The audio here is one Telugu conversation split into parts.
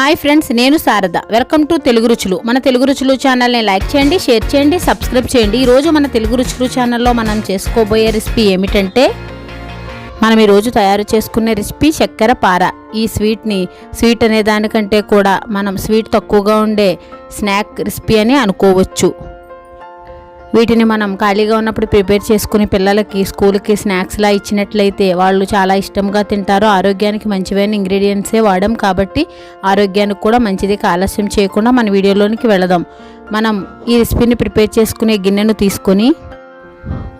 హాయ్ ఫ్రెండ్స్ నేను శారద. వెల్కమ్ టు తెలుగు రుచులు. మన తెలుగు రుచులు ఛానల్ని లైక్ చేయండి షేర్ చేయండి సబ్స్క్రైబ్ చేయండి. ఈరోజు మన తెలుగు రుచులు ఛానల్లో మనం చేసుకోబోయే రెసిపీ ఏమిటంటే మనం ఈరోజు తయారు చేసుకునే రెసిపీ చక్కెర పార. ఈ స్వీట్ని స్వీట్ అనే దానికంటే కూడా మనం స్వీట్ తక్కువగా ఉండే స్నాక్ రెసిపీ అని అనుకోవచ్చు. వీటిని మనం ఖాళీగా ఉన్నప్పుడు ప్రిపేర్ చేసుకుని పిల్లలకి స్కూల్కి స్నాక్స్లా ఇచ్చినట్లయితే వాళ్ళు చాలా ఇష్టంగా తింటారు. ఆరోగ్యానికి మంచివైన ఇంగ్రీడియంట్సే వాడడం కాబట్టి ఆరోగ్యానికి కూడా మంచిది. ఆలస్యం చేయకుండా మన వీడియోలోనికి వెళదాం. మనం ఈ రెసిపీని ప్రిపేర్ చేసుకునే గిన్నెను తీసుకొని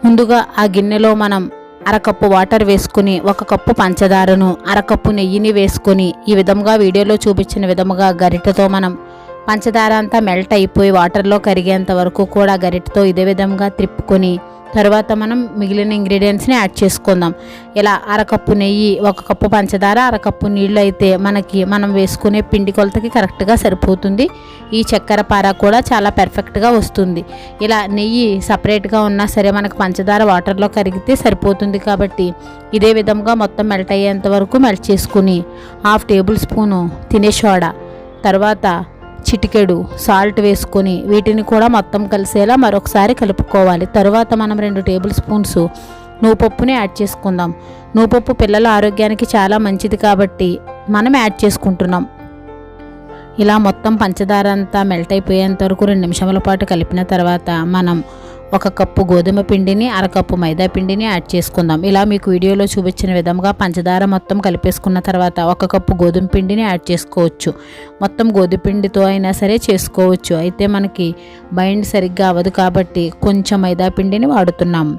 ముందుగా ఆ గిన్నెలో మనం అరకప్పు వాటర్ వేసుకుని ఒక కప్పు పంచదారను అరకప్పు నెయ్యిని వేసుకొని ఈ విధంగా వీడియోలో చూపించిన విధముగా గరిటతో మనం పంచదార అంతా మెల్ట్ అయిపోయి వాటర్లో కరిగేంత వరకు కూడా గరిటతో ఇదే విధంగా త్రిప్పుకొని తర్వాత మనం మిగిలిన ఇంగ్రీడియంట్స్ని యాడ్ చేసుకుందాం. ఇలా అరకప్పు నెయ్యి ఒక కప్పు పంచదార అరకప్పు నీళ్ళు అయితే మనకి మనం వేసుకునే పిండి కొలతకి కరెక్ట్గా సరిపోతుంది. ఈ చక్కెర పార కూడా చాలా పెర్ఫెక్ట్గా వస్తుంది. ఇలా నెయ్యి సపరేట్గా ఉన్నా సరే మనకు పంచదార వాటర్లో కరిగితే సరిపోతుంది కాబట్టి ఇదే విధంగా మొత్తం మెల్ట్ అయ్యేంత వరకు మెల్ట్ చేసుకుని హాఫ్ టేబుల్ స్పూను తినే సోడా తర్వాత చిటికెడు సాల్ట్ వేసుకొని వీటిని కూడా మొత్తం కలిసేలా మరొకసారి కలుపుకోవాలి. తరువాత మనం రెండు టేబుల్ స్పూన్స్ నువ్వుపప్పుని యాడ్ చేసుకుందాం. నువ్వుపప్పు పిల్లల ఆరోగ్యానికి చాలా మంచిది కాబట్టి మనం యాడ్ చేసుకుంటున్నాం. ఇలా మొత్తం పంచదార అంతా మెల్ట్ అయిపోయేంత వరకు రెండు నిమిషాల పాటు కలిపిన తర్వాత మనం ఒక కప్పు గోధుమ పిండిని అరకప్పు మైదా పిండిని యాడ్ చేసుకుందాం. ఇలా మీకు వీడియోలో చూపించిన విధంగా పంచదార మొత్తం కలిపేసుకున్న తర్వాత ఒక కప్పు గోధుమ పిండిని యాడ్ చేసుకోవచ్చు. మొత్తం గోధుమ పిండితో అయినా సరే చేసుకోవచ్చు. అయితే మనకి బైండ్ సరిగ్గా అవ్వదు కాబట్టి కొంచెం మైదా పిండిని వాడుతున్నాము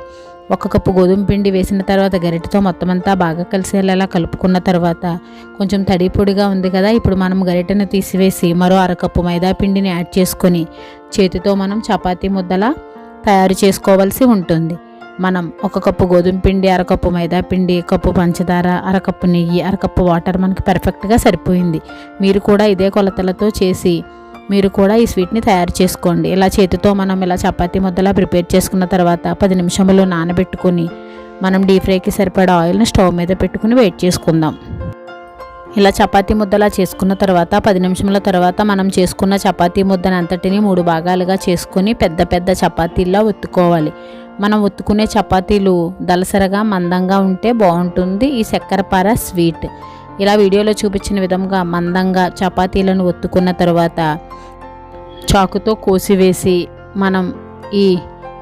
ఒక కప్పు గోధుమ పిండి వేసిన తర్వాత గరిటెతో మొత్తం అంతా బాగా కలిసేలా కలుపుకున్న తర్వాత కొంచెం తడి పొడిగా ఉంది కదా ఇప్పుడు మనం గరిటను తీసివేసి మరో అరకప్పు మైదా పిండిని యాడ్ చేసుకొని చేతితో మనం చపాతీ ముద్దలా తయారు చేసుకోవాల్సి ఉంటుంది. మనం ఒక కప్పు గోధుమ పిండి అరకప్పు మైదా పిండి కప్పు పంచదార అరకప్పు నెయ్యి అరకప్పు వాటర్ మనకి పర్ఫెక్ట్గా సరిపోయింది. మీరు కూడా ఇదే కొలతలతో చేసి మీరు కూడా ఈ స్వీట్ని తయారు చేసుకోండి. ఇలా చేతితో మనం ఇలా చపాతీ ముద్దలా ప్రిపేర్ చేసుకున్న తర్వాత పది నిమిషములు నానబెట్టుకొని మనం డీప్ ఫ్రైకి సరిపడా ఆయిల్ని స్టవ్ మీద పెట్టుకుని వెయిట్ చేసుకుందాం. ఇలా చపాతీ ముద్దలా చేసుకున్న తర్వాత పది నిమిషముల తర్వాత మనం చేసుకున్న చపాతీ ముద్దను అంతటిని మూడు భాగాలుగా చేసుకొని పెద్ద పెద్ద చపాతీల్లా ఒత్తుకోవాలి. మనం ఒత్తుకునే చపాతీలు దలసరగా మందంగా ఉంటే బాగుంటుంది. ఈ చక్కెరపార స్వీట్. ఇలా వీడియోలో చూపించిన విధంగా మందంగా చపాతీలను ఒత్తుకున్న తర్వాత చాకుతో కోసివేసి మనం ఈ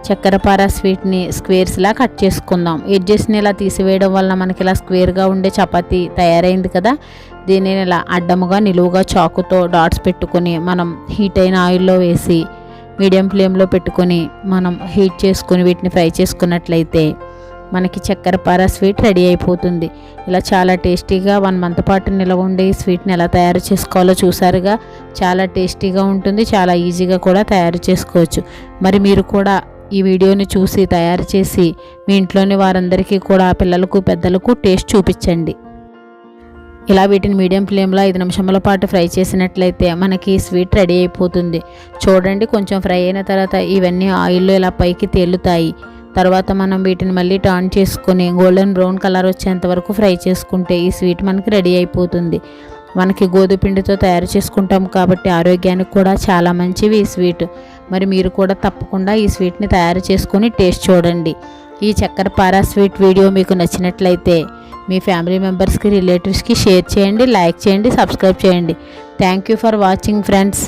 చక్కెరపార స్వీట్ని స్క్వేర్స్లా కట్ చేసుకుందాం. ఎడ్జెస్ని ఇలా తీసివేయడం వల్ల మనకి ఇలా స్క్వేర్గా ఉండే చపాతీ తయారైంది కదా? దీనిని ఇలా అడ్డముగా నిలువుగా చాకుతో డాట్స్ పెట్టుకొని మనం హీట్ అయిన ఆయిల్లో వేసి మీడియం ఫ్లేమ్లో పెట్టుకొని మనం హీట్ చేసుకుని వీటిని ఫ్రై చేసుకున్నట్లయితే మనకి చక్కెరపార స్వీట్ రెడీ అయిపోతుంది. ఇలా చాలా టేస్టీగా వన్ మంత్ పాటు నిలవ ఉండే ఈ స్వీట్ని ఎలా తయారు చేసుకోవాలో చూసారుగా? చాలా టేస్టీగా ఉంటుంది చాలా ఈజీగా కూడా తయారు చేసుకోవచ్చు. మరి మీరు కూడా ఈ వీడియోని చూసి తయారు చేసి మీ ఇంట్లోని వారందరికీ కూడా పిల్లలకు పెద్దలకు టేస్ట్ చూపించండి. ఇలా వీటిని మీడియం ఫ్లేమ్లో ఐదు నిమిషముల పాటు ఫ్రై చేసినట్లయితే మనకి స్వీట్ రెడీ అయిపోతుంది. చూడండి కొంచెం ఫ్రై అయిన తర్వాత ఇవన్నీ ఆయిల్లో ఇలా పైకి తేలుతాయి. తర్వాత మనం వీటిని మళ్ళీ టర్న్ చేసుకొని గోల్డెన్ బ్రౌన్ కలర్ వచ్చేంత వరకు ఫ్రై చేసుకుంటే ఈ స్వీట్ మనకి రెడీ అయిపోతుంది. మనకి గోధుపిండితో తయారు చేసుకుంటాం కాబట్టి ఆరోగ్యానికి కూడా చాలా మంచివి ఈ స్వీట్. మరి మీరు కూడా తప్పకుండా ఈ స్వీట్ని తయారు చేసుకొని టేస్ట్ చూడండి. ఈ చక్కెర పారా స్వీట్ వీడియో మీకు నచ్చినట్లయితే మీ ఫ్యామిలీ మెంబర్స్కి రిలేటివ్స్కి షేర్ చేయండి లైక్ చేయండి సబ్స్క్రైబ్ చేయండి. Thank you for watching friends.